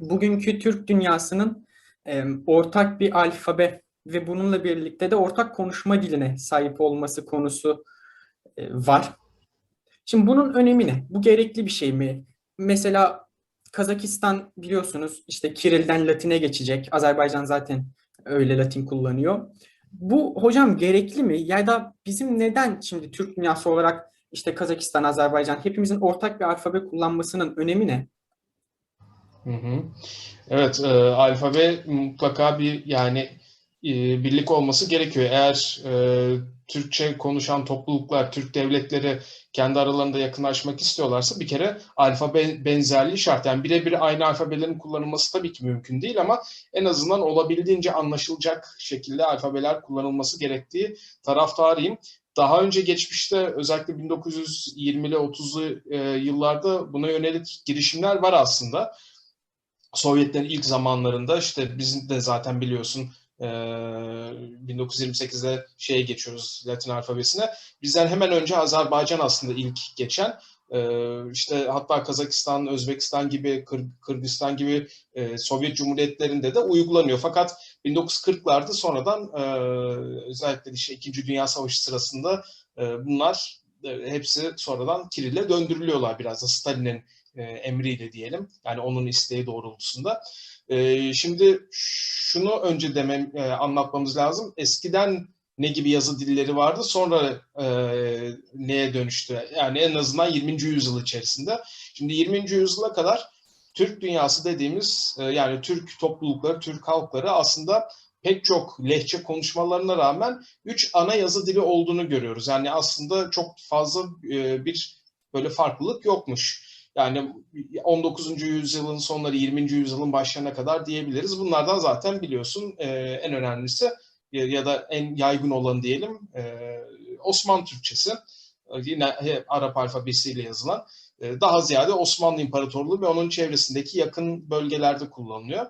bugünkü Türk dünyasının e, ortak bir alfabe ve bununla birlikte de ortak konuşma diline sahip olması konusu e, var. Şimdi bunun önemi ne? Bu gerekli bir şey mi? Mesela Kazakistan biliyorsunuz işte Kiril'den Latin'e geçecek. Azerbaycan zaten öyle Latin kullanıyor. Bu hocam gerekli mi? Ya da bizim neden şimdi Türk dünyası olarak işte Kazakistan, Azerbaycan hepimizin ortak bir alfabe kullanmasının önemi ne? Hı hı. Evet, e, alfabe mutlaka bir yani e, birlik olması gerekiyor. Eğer e, Türkçe konuşan topluluklar, Türk devletleri kendi aralarında yakınlaşmak istiyorlarsa bir kere alfabe benzerliği şart. Yani birebir aynı alfabelerin kullanılması tabii ki mümkün değil ama en azından olabildiğince anlaşılacak şekilde alfabeler kullanılması gerektiği taraftarıyım. Daha önce geçmişte özellikle 1920'li 30'lu e, yıllarda buna yönelik girişimler var aslında. Sovyetlerin ilk zamanlarında işte bizim de zaten biliyorsun 1928'de şeye geçiyoruz Latin alfabesine. Bizden hemen önce Azerbaycan aslında ilk geçen. işte hatta Kazakistan, Özbekistan gibi, Kır, Kırgızistan gibi Sovyet Cumhuriyetlerinde de uygulanıyor. Fakat 1940'larda sonradan özellikle işte İkinci Dünya Savaşı sırasında bunlar hepsi sonradan Kirill'e döndürülüyorlar biraz da Stalin'in emriyle diyelim. Yani onun isteği doğrultusunda. E, şimdi şunu önce demem e, anlatmamız lazım. Eskiden ne gibi yazı dilleri vardı sonra e, neye dönüştü? Yani en azından 20. yüzyıl içerisinde. Şimdi 20. yüzyıla kadar Türk dünyası dediğimiz e, yani Türk toplulukları, Türk halkları aslında pek çok lehçe konuşmalarına rağmen üç ana yazı dili olduğunu görüyoruz. Yani aslında çok fazla e, bir böyle farklılık yokmuş. Yani 19. yüzyılın sonları 20. yüzyılın başlarına kadar diyebiliriz. Bunlardan zaten biliyorsun e, en önemlisi ya, ya da en yaygın olan diyelim e, Osmanlı Türkçesi. Yine Arap alfabesiyle yazılan. E, daha ziyade Osmanlı İmparatorluğu ve onun çevresindeki yakın bölgelerde kullanılıyor.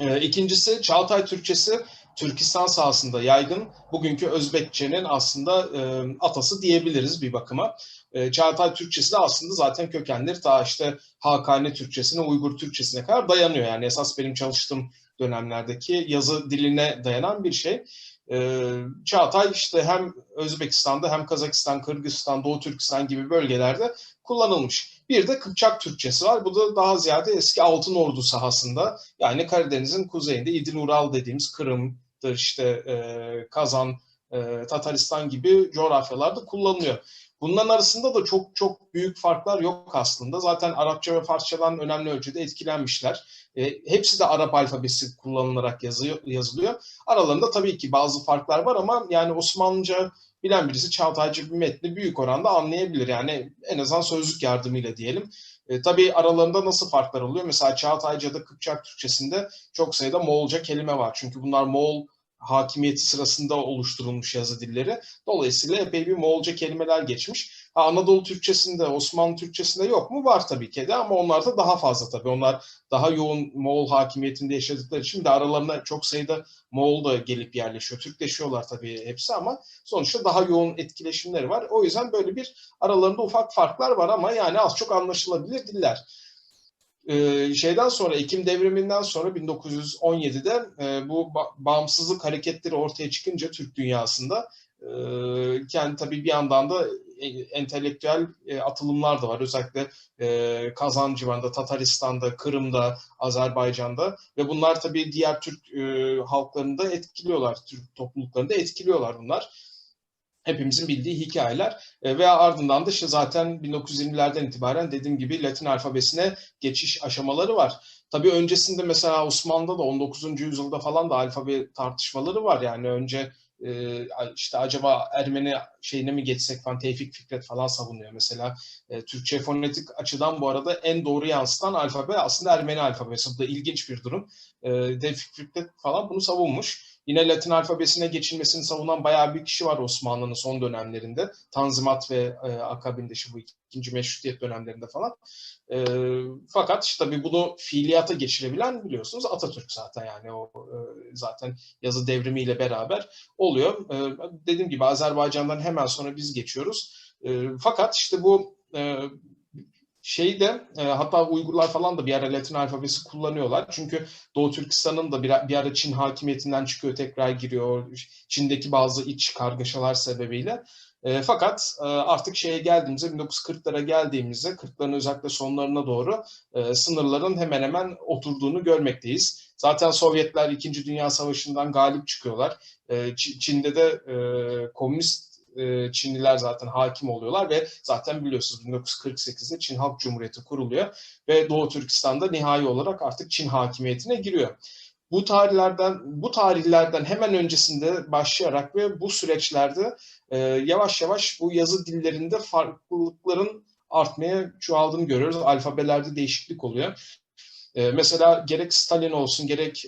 E, ikincisi Çağatay Türkçesi Türkistan sahasında yaygın. Bugünkü Özbekçenin aslında e, atası diyebiliriz bir bakıma. E, Çağatay Türkçesi de aslında zaten kökenleri ta işte Hakani Türkçesine, Uygur Türkçesine kadar dayanıyor. Yani esas benim çalıştığım dönemlerdeki yazı diline dayanan bir şey. E, Çağatay işte hem Özbekistan'da hem Kazakistan, Kırgızistan, Doğu Türkistan gibi bölgelerde kullanılmış. Bir de Kıpçak Türkçesi var. Bu da daha ziyade eski Altın Ordu sahasında yani Karadeniz'in kuzeyinde İdil Ural dediğimiz Kırım'dır işte e, Kazan, e, Tataristan gibi coğrafyalarda kullanılıyor. Bunların arasında da çok çok büyük farklar yok aslında. Zaten Arapça ve Farsçadan önemli ölçüde etkilenmişler. E, hepsi de Arap alfabesi kullanılarak yazıyor, yazılıyor. Aralarında tabii ki bazı farklar var ama yani Osmanlıca bilen birisi Çağataycı bir metni büyük oranda anlayabilir. Yani en azından sözlük yardımıyla diyelim. E, tabii aralarında nasıl farklar oluyor? Mesela Çağatayca'da Kıpçak Türkçesinde çok sayıda Moğolca kelime var. Çünkü bunlar Moğol hakimiyeti sırasında oluşturulmuş yazı dilleri. Dolayısıyla epey bir Moğolca kelimeler geçmiş. Ha, Anadolu Türkçesinde, Osmanlı Türkçesinde yok mu? Var tabii ki de ama onlar da daha fazla tabii. Onlar daha yoğun Moğol hakimiyetinde yaşadıkları için de aralarında çok sayıda Moğol da gelip yerleşiyor. Türkleşiyorlar tabii hepsi ama sonuçta daha yoğun etkileşimleri var. O yüzden böyle bir aralarında ufak farklar var ama yani az çok anlaşılabilir diller. Ee, şeyden sonra Ekim devriminden sonra 1917'de e, bu bağımsızlık hareketleri ortaya çıkınca Türk dünyasında e, kendi tabii bir yandan da e, entelektüel atılımlar da var. Özellikle Kazan civarında, Tataristan'da, Kırım'da, Azerbaycan'da ve bunlar tabii diğer Türk halklarını da etkiliyorlar, Türk topluluklarını da etkiliyorlar bunlar hepimizin bildiği hikayeler e, ve ardından da işte zaten 1920'lerden itibaren dediğim gibi Latin alfabesine geçiş aşamaları var. Tabii öncesinde mesela Osmanlı'da da 19. yüzyılda falan da alfabe tartışmaları var. Yani önce e, işte acaba Ermeni şeyine mi geçsek falan Tevfik Fikret falan savunuyor. Mesela e, Türkçe fonetik açıdan bu arada en doğru yansıtan alfabe aslında Ermeni alfabesi. Bu da ilginç bir durum. E, Tevfik Fikret falan bunu savunmuş. Yine Latin alfabesine geçilmesini savunan bayağı bir kişi var Osmanlı'nın son dönemlerinde. Tanzimat ve e, akabinde şu bu ikinci meşrutiyet dönemlerinde falan. E, fakat işte tabii bunu fiiliyata geçirebilen biliyorsunuz Atatürk zaten yani o e, zaten yazı devrimiyle beraber oluyor. E, dediğim gibi Azerbaycan'dan hemen sonra biz geçiyoruz. E, fakat işte bu e, Şey de e, hatta Uygurlar falan da bir ara Latin alfabesi kullanıyorlar. Çünkü Doğu Türkistan'ın da bir, bir ara Çin hakimiyetinden çıkıyor tekrar giriyor. Çin'deki bazı iç kargaşalar sebebiyle. E, fakat e, artık şeye geldiğimizde 1940'lara geldiğimizde 40'ların özellikle sonlarına doğru e, sınırların hemen hemen oturduğunu görmekteyiz. Zaten Sovyetler 2. Dünya Savaşı'ndan galip çıkıyorlar. E, Çin'de de e, komünist e, Çinliler zaten hakim oluyorlar ve zaten biliyorsunuz 1948'de Çin Halk Cumhuriyeti kuruluyor ve Doğu Türkistan'da nihai olarak artık Çin hakimiyetine giriyor. Bu tarihlerden bu tarihlerden hemen öncesinde başlayarak ve bu süreçlerde e, yavaş yavaş bu yazı dillerinde farklılıkların artmaya çoğaldığını görüyoruz. Alfabelerde değişiklik oluyor. E, mesela gerek Stalin olsun gerek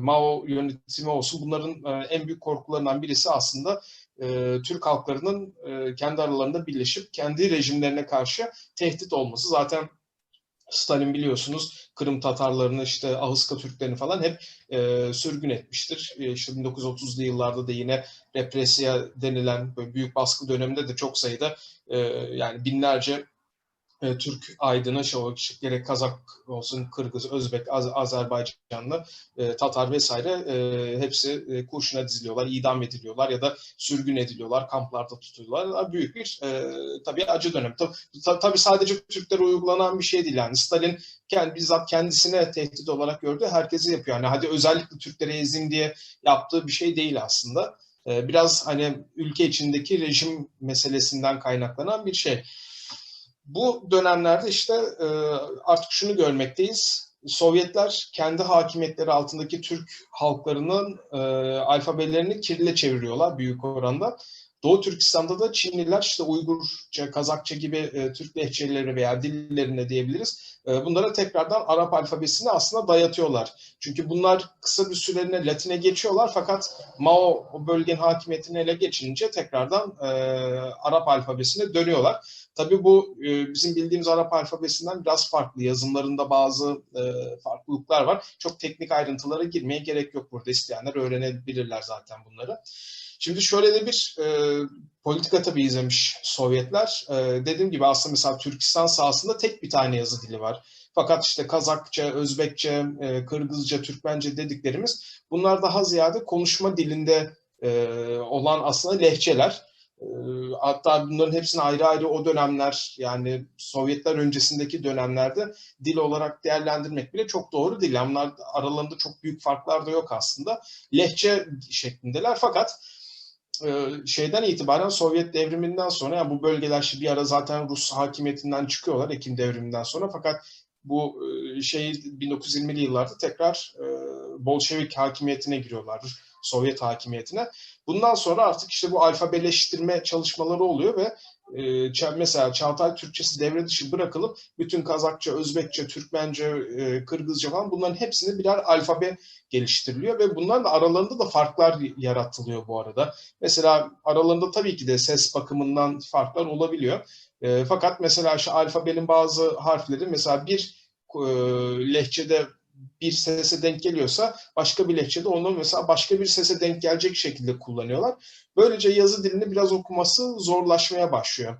Mao yönetimi olsun bunların en büyük korkularından birisi aslında e, Türk halklarının e, kendi aralarında birleşip kendi rejimlerine karşı tehdit olması. Zaten Stalin biliyorsunuz Kırım Tatarlarını işte Ahıska Türklerini falan hep e, sürgün etmiştir. E, işte 1930'lu yıllarda da yine represiya denilen böyle büyük baskı döneminde de çok sayıda e, yani binlerce e, Türk aydını, şey, gerek Kazak olsun, Kırgız, Özbek, Az Azerbaycanlı, e, Tatar vesaire e, hepsi e, kurşuna diziliyorlar, idam ediliyorlar ya da sürgün ediliyorlar, kamplarda tutuluyorlar. Büyük bir e, tabii acı dönem. Tabii, tabii sadece Türklere uygulanan bir şey değil yani. Stalin kendi, bizzat kendisine tehdit olarak gördü, herkesi yapıyor. Yani hadi özellikle Türklere ezin diye yaptığı bir şey değil aslında. E, biraz hani ülke içindeki rejim meselesinden kaynaklanan bir şey. Bu dönemlerde işte e, artık şunu görmekteyiz. Sovyetler kendi hakimiyetleri altındaki Türk halklarının e, alfabelerini Kiril'e çeviriyorlar büyük oranda. Doğu Türkistan'da da Çinliler işte Uygurca, Kazakça gibi e, Türk lehçeleri veya dillerine diyebiliriz. E, bunlara tekrardan Arap alfabesini aslında dayatıyorlar. Çünkü bunlar kısa bir süreliğine Latin'e geçiyorlar fakat Mao o bölgenin hakimiyetini ele geçirince tekrardan e, Arap alfabesine dönüyorlar. Tabii bu e, bizim bildiğimiz Arap alfabesinden biraz farklı. Yazımlarında bazı e, farklılıklar var. Çok teknik ayrıntılara girmeye gerek yok burada. isteyenler öğrenebilirler zaten bunları. Şimdi şöyle de bir e, politika tabii izlemiş Sovyetler. E, dediğim gibi aslında mesela Türkistan sahasında tek bir tane yazı dili var. Fakat işte Kazakça, Özbekçe, e, Kırgızca, Türkmence dediklerimiz bunlar daha ziyade konuşma dilinde e, olan aslında lehçeler. E, hatta bunların hepsini ayrı ayrı o dönemler yani Sovyetler öncesindeki dönemlerde dil olarak değerlendirmek bile çok doğru değil. Bunlar aralarında çok büyük farklar da yok aslında. Lehçe şeklindeler fakat e, şeyden itibaren Sovyet devriminden sonra yani bu bölgeler bir ara zaten Rus hakimiyetinden çıkıyorlar Ekim devriminden sonra fakat bu e, şey 1920'li yıllarda tekrar e, Bolşevik hakimiyetine giriyorlar. Sovyet hakimiyetine. Bundan sonra artık işte bu alfabeleştirme çalışmaları oluyor ve e, mesela Çağatay Türkçesi devre dışı bırakılıp bütün Kazakça, Özbekçe, Türkmence, e, Kırgızca falan bunların hepsini birer alfabe geliştiriliyor ve bunların da aralarında da farklar yaratılıyor bu arada. Mesela aralarında tabii ki de ses bakımından farklar olabiliyor. E, fakat mesela şu alfabenin bazı harfleri mesela bir e, lehçede bir sese denk geliyorsa başka bir lehçede onu mesela başka bir sese denk gelecek şekilde kullanıyorlar. Böylece yazı dilini biraz okuması zorlaşmaya başlıyor.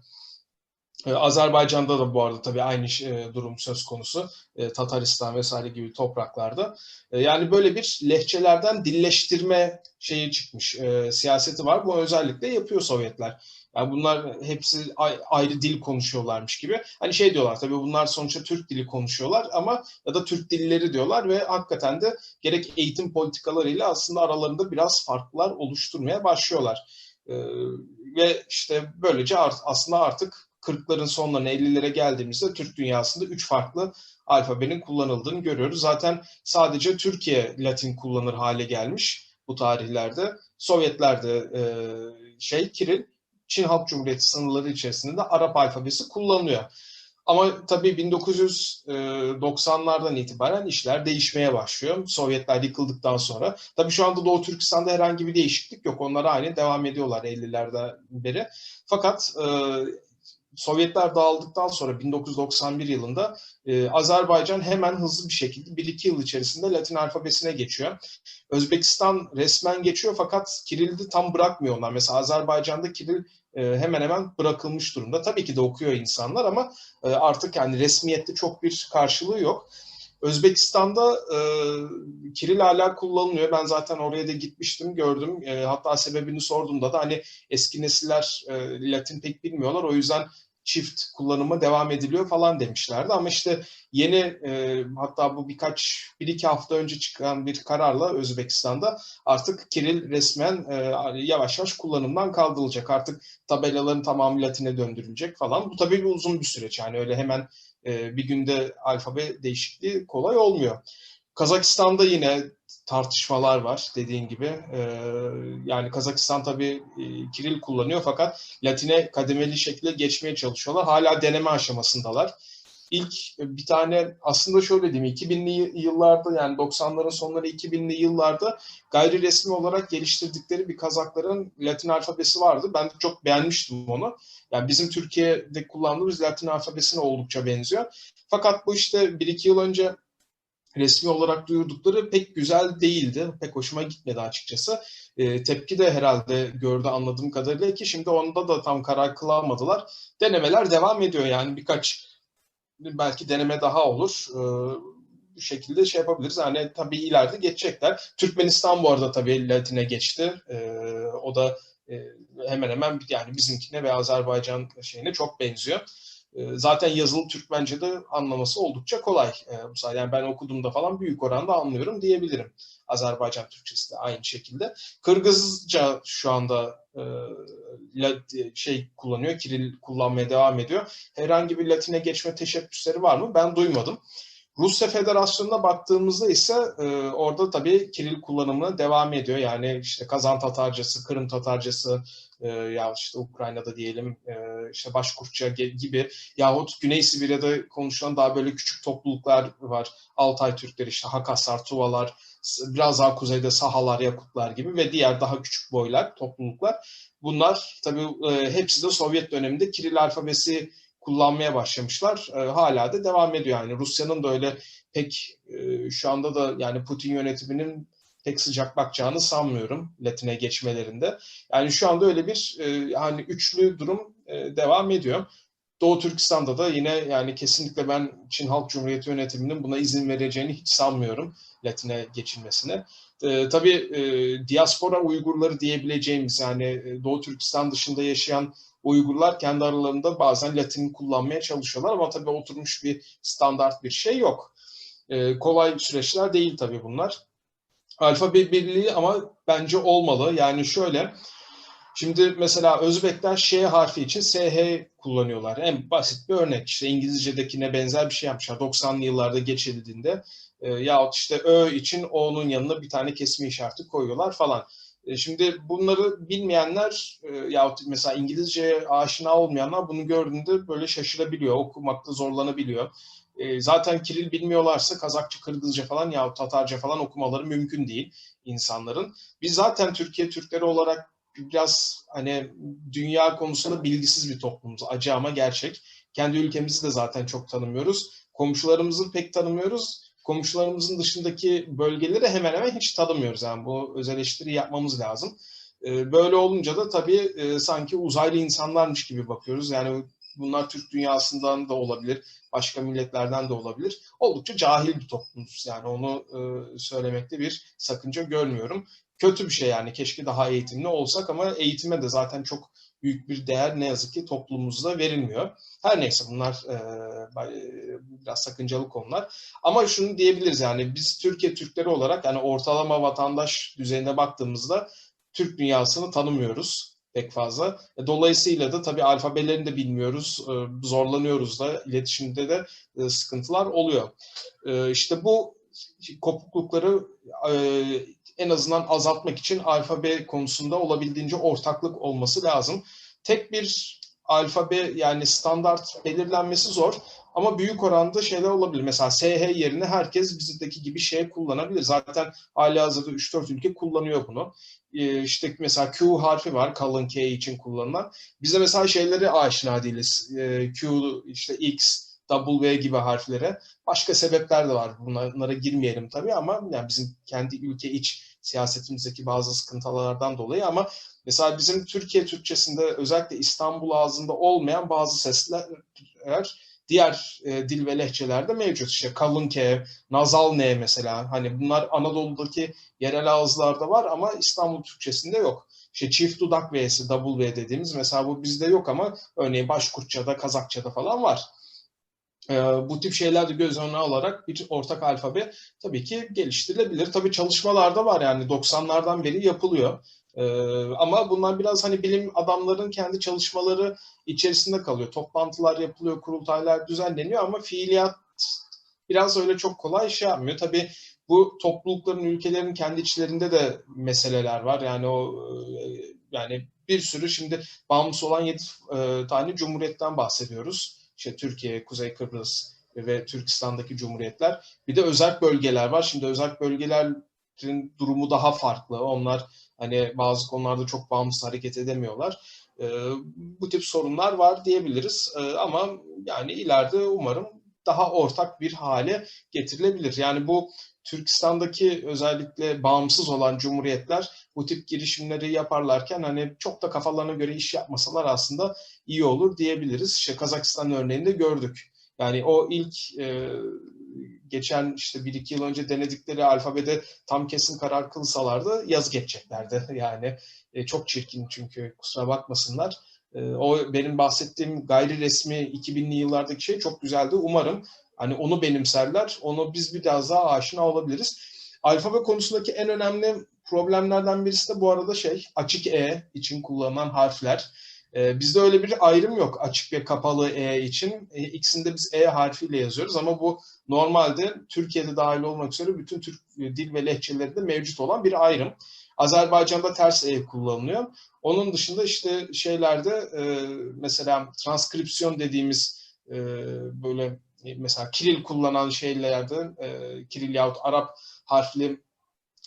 Ee, Azerbaycan'da da bu arada tabii aynı e, durum söz konusu. Ee, Tataristan vesaire gibi topraklarda. Ee, yani böyle bir lehçelerden dilleştirme şeyi çıkmış, e, siyaseti var. Bu özellikle yapıyor Sovyetler. Yani bunlar hepsi ayrı dil konuşuyorlarmış gibi. Hani şey diyorlar tabii bunlar sonuçta Türk dili konuşuyorlar ama ya da Türk dilleri diyorlar ve hakikaten de gerek eğitim politikalarıyla aslında aralarında biraz farklar oluşturmaya başlıyorlar. Ee, ve işte böylece art, aslında artık 40'ların sonlarına 50'lere geldiğimizde Türk dünyasında üç farklı alfabenin kullanıldığını görüyoruz. Zaten sadece Türkiye Latin kullanır hale gelmiş bu tarihlerde. Sovyetlerde e, şey Kiril Çin Halk Cumhuriyeti sınırları içerisinde de Arap alfabesi kullanılıyor. Ama tabii 1990'lardan itibaren işler değişmeye başlıyor. Sovyetler yıkıldıktan sonra. Tabii şu anda Doğu Türkistan'da herhangi bir değişiklik yok. Onlar aynı devam ediyorlar 50'lerden beri. Fakat e, Sovyetler dağıldıktan sonra 1991 yılında e, Azerbaycan hemen hızlı bir şekilde 1-2 yıl içerisinde Latin alfabesine geçiyor. Özbekistan resmen geçiyor fakat Kiril'i tam bırakmıyor onlar. Mesela Azerbaycan'da Kiril e, hemen hemen bırakılmış durumda. Tabii ki de okuyor insanlar ama e, artık yani resmiyette çok bir karşılığı yok. Özbekistan'da e, Kiril hala kullanılıyor. Ben zaten oraya da gitmiştim, gördüm. E, hatta sebebini sorduğumda da hani eski nesiller e, Latin pek bilmiyorlar. O yüzden çift kullanıma devam ediliyor falan demişlerdi. Ama işte yeni e, hatta bu birkaç bir iki hafta önce çıkan bir kararla Özbekistan'da artık Kiril resmen e, yavaş yavaş kullanımdan kaldırılacak. Artık tabelaların tamamı Latin'e döndürülecek falan. Bu tabii bir uzun bir süreç. Yani öyle hemen e, bir günde alfabe değişikliği kolay olmuyor. Kazakistan'da yine tartışmalar var dediğin gibi. E, yani Kazakistan tabii e, Kiril kullanıyor fakat Latin'e kademeli şekilde geçmeye çalışıyorlar. Hala deneme aşamasındalar. İlk bir tane aslında şöyle diyeyim 2000'li yıllarda yani 90'ların sonları 2000'li yıllarda gayri resmi olarak geliştirdikleri bir Kazakların Latin alfabesi vardı. Ben de çok beğenmiştim onu. Yani bizim Türkiye'de kullandığımız Latin alfabesine oldukça benziyor. Fakat bu işte 1-2 yıl önce resmi olarak duyurdukları pek güzel değildi. Pek hoşuma gitmedi açıkçası. E, tepki de herhalde gördü anladığım kadarıyla ki şimdi onda da tam karar kılamadılar. Denemeler devam ediyor yani birkaç belki deneme daha olur. E, bu şekilde şey yapabiliriz. Yani tabii ileride geçecekler. Türkmenistan bu arada tabii Latin'e geçti. E, o da e, hemen hemen yani bizimkine ve Azerbaycan şeyine çok benziyor. E, zaten yazılı Türkmence'de anlaması oldukça kolay. E, yani ben okuduğumda falan büyük oranda anlıyorum diyebilirim. Azerbaycan Türkçesi de aynı şekilde. Kırgızca şu anda şey kullanıyor, Kiril kullanmaya devam ediyor. Herhangi bir Latin'e geçme teşebbüsleri var mı? Ben duymadım. Rusya Federasyonu'na baktığımızda ise e, orada tabii Kiril kullanımına devam ediyor. Yani işte Kazan Tatarcası, Kırım Tatarcası e, ya işte Ukrayna'da diyelim e, işte Başkurtça gibi yahut Güney Sibirya'da konuşulan daha böyle küçük topluluklar var. Altay Türkleri işte Hakaslar, Tuvalar, biraz daha kuzeyde Sahalar, Yakutlar gibi ve diğer daha küçük boylar, topluluklar. Bunlar tabii e, hepsi de Sovyet döneminde Kiril alfabesi kullanmaya başlamışlar. E, hala da devam ediyor yani. Rusya'nın da öyle pek e, şu anda da yani Putin yönetiminin pek sıcak bakacağını sanmıyorum Latin'e geçmelerinde. Yani şu anda öyle bir e, hani üçlü durum e, devam ediyor. Doğu Türkistan'da da yine yani kesinlikle ben Çin Halk Cumhuriyeti yönetiminin buna izin vereceğini hiç sanmıyorum Latin'e geçilmesine. E, tabii e, diaspora Uygurları diyebileceğimiz yani e, Doğu Türkistan dışında yaşayan Uygurlar kendi aralarında bazen Latin kullanmaya çalışıyorlar ama tabii oturmuş bir standart bir şey yok. E, kolay süreçler değil tabii bunlar. Alfabe birliği ama bence olmalı. Yani şöyle, şimdi mesela Özbekler Ş harfi için SH kullanıyorlar. En basit bir örnek. İşte İngilizce'dekine benzer bir şey yapmışlar. 90'lı yıllarda geçildiğinde e, yahut işte Ö için O'nun yanına bir tane kesme işareti koyuyorlar falan. E, şimdi bunları bilmeyenler e, yahut mesela İngilizce aşina olmayanlar bunu gördüğünde böyle şaşırabiliyor, okumakta zorlanabiliyor. E, zaten Kiril bilmiyorlarsa Kazakça, Kırgızca falan yahut Tatarca falan okumaları mümkün değil insanların. Biz zaten Türkiye Türkleri olarak biraz hani dünya konusunda bilgisiz bir toplumuz. Acı ama gerçek. Kendi ülkemizi de zaten çok tanımıyoruz. Komşularımızı pek tanımıyoruz komşularımızın dışındaki bölgeleri hemen hemen hiç tanımıyoruz. Yani bu öz eleştiri yapmamız lazım. Ee, böyle olunca da tabii e, sanki uzaylı insanlarmış gibi bakıyoruz. Yani bunlar Türk dünyasından da olabilir, başka milletlerden de olabilir. Oldukça cahil bir toplumuz. Yani onu e, söylemekte bir sakınca görmüyorum. Kötü bir şey yani keşke daha eğitimli olsak ama eğitime de zaten çok büyük bir değer ne yazık ki toplumumuzda verilmiyor. Her neyse bunlar e, biraz sakıncalı konular. Ama şunu diyebiliriz yani biz Türkiye Türkleri olarak yani ortalama vatandaş düzeyine baktığımızda Türk dünyasını tanımıyoruz pek fazla. E, dolayısıyla da tabii alfabelerini de bilmiyoruz, e, zorlanıyoruz da, iletişimde de e, sıkıntılar oluyor. İşte bu kopuklukları en azından azaltmak için alfabe konusunda olabildiğince ortaklık olması lazım. Tek bir alfabe yani standart belirlenmesi zor ama büyük oranda şeyler olabilir. Mesela SH yerine herkes bizdeki gibi şey kullanabilir. Zaten hali hazırda 3-4 ülke kullanıyor bunu. Ee, işte mesela Q harfi var kalın K için kullanılan. Bize mesela şeyleri aşina değiliz. Ee, Q, işte X, W gibi harflere. Başka sebepler de var. Bunlara girmeyelim tabii ama yani bizim kendi ülke iç siyasetimizdeki bazı sıkıntılardan dolayı ama mesela bizim Türkiye Türkçesinde özellikle İstanbul ağzında olmayan bazı sesler diğer e, dil ve lehçelerde mevcut. İşte kalın K, nazal N mesela. Hani bunlar Anadolu'daki yerel ağızlarda var ama İstanbul Türkçesinde yok. İşte çift dudak V'si, double V dediğimiz mesela bu bizde yok ama örneğin Başkurtça'da, Kazakça'da falan var. Ee, bu tip şeyler de göz önüne alarak bir ortak alfabe tabii ki geliştirilebilir. Tabii çalışmalarda var yani 90'lardan beri yapılıyor. Ee, ama bunlar biraz hani bilim adamların kendi çalışmaları içerisinde kalıyor. Toplantılar yapılıyor, kurultaylar düzenleniyor ama fiiliyat biraz öyle çok kolay şey yapmıyor. Tabii bu toplulukların, ülkelerin kendi içlerinde de meseleler var. Yani o yani bir sürü şimdi bağımsız olan 7 e, tane cumhuriyetten bahsediyoruz. İşte Türkiye, Kuzey Kıbrıs ve Türkistan'daki cumhuriyetler. Bir de özel bölgeler var. Şimdi özel bölgelerin durumu daha farklı. Onlar hani bazı konularda çok bağımsız hareket edemiyorlar. E, bu tip sorunlar var diyebiliriz. E, ama yani ileride umarım daha ortak bir hale getirilebilir. Yani bu Türkistan'daki özellikle bağımsız olan cumhuriyetler bu tip girişimleri yaparlarken hani çok da kafalarına göre iş yapmasalar aslında iyi olur diyebiliriz. İşte Kazakistan örneğinde gördük. Yani o ilk e, geçen işte bir iki yıl önce denedikleri alfabede tam kesin karar kılsalardı yaz geçeceklerdi. Yani e, çok çirkin çünkü kusura bakmasınlar. E, o benim bahsettiğim gayri resmi 2000'li yıllardaki şey çok güzeldi. Umarım Hani onu benimserler. Onu biz biraz daha aşina olabiliriz. Alfabe konusundaki en önemli problemlerden birisi de bu arada şey açık E için kullanılan harfler. Ee, bizde öyle bir ayrım yok açık ve kapalı E için. E, ikisinde biz E harfiyle yazıyoruz ama bu normalde Türkiye'de dahil olmak üzere bütün Türk dil ve lehçelerinde mevcut olan bir ayrım. Azerbaycan'da ters E kullanılıyor. Onun dışında işte şeylerde e, mesela transkripsiyon dediğimiz e, böyle e, mesela Kiril kullanan şeylerde e, Kiril yahut Arap harfli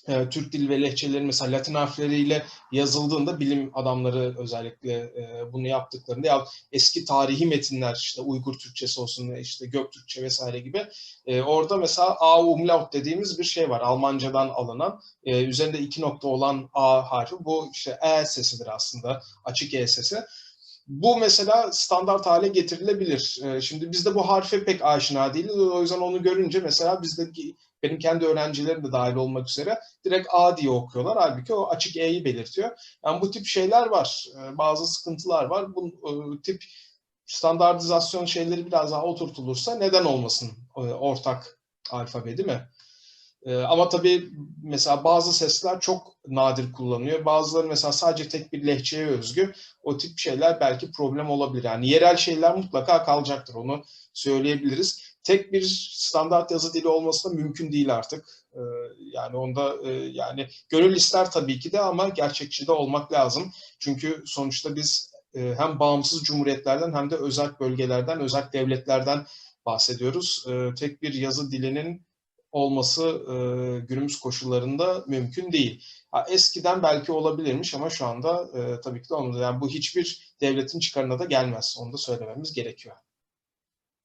e, Türk dil ve lehçeleri mesela Latin harfleriyle yazıldığında bilim adamları özellikle e, bunu yaptıklarında ya eski tarihi metinler işte Uygur Türkçesi olsun işte Göktürkçe vesaire gibi e, orada mesela A umlaut dediğimiz bir şey var Almancadan alınan e, üzerinde iki nokta olan A harfi bu işte E sesidir aslında açık E sesi. Bu mesela standart hale getirilebilir. Ee, şimdi bizde bu harfe pek aşina değiliz. O yüzden onu görünce mesela bizde benim kendi öğrencilerim de dahil olmak üzere direkt A diye okuyorlar. Halbuki o açık E'yi belirtiyor. Yani bu tip şeyler var. Ee, bazı sıkıntılar var. Bu e, tip standartizasyon şeyleri biraz daha oturtulursa neden olmasın e, ortak alfabe değil mi? Ee, ama tabii mesela bazı sesler çok nadir kullanılıyor. Bazıları mesela sadece tek bir lehçeye özgü. O tip şeyler belki problem olabilir. Yani yerel şeyler mutlaka kalacaktır. Onu söyleyebiliriz. Tek bir standart yazı dili olması da mümkün değil artık. Ee, yani onda e, yani gönül ister tabii ki de ama gerçekçi de olmak lazım. Çünkü sonuçta biz e, hem bağımsız cumhuriyetlerden hem de özel bölgelerden, özel devletlerden bahsediyoruz. Ee, tek bir yazı dilinin olması e, günümüz koşullarında mümkün değil. Eskiden belki olabilirmiş ama şu anda tabii ki de olmadı. Yani bu hiçbir devletin çıkarına da gelmez. Onu da söylememiz gerekiyor.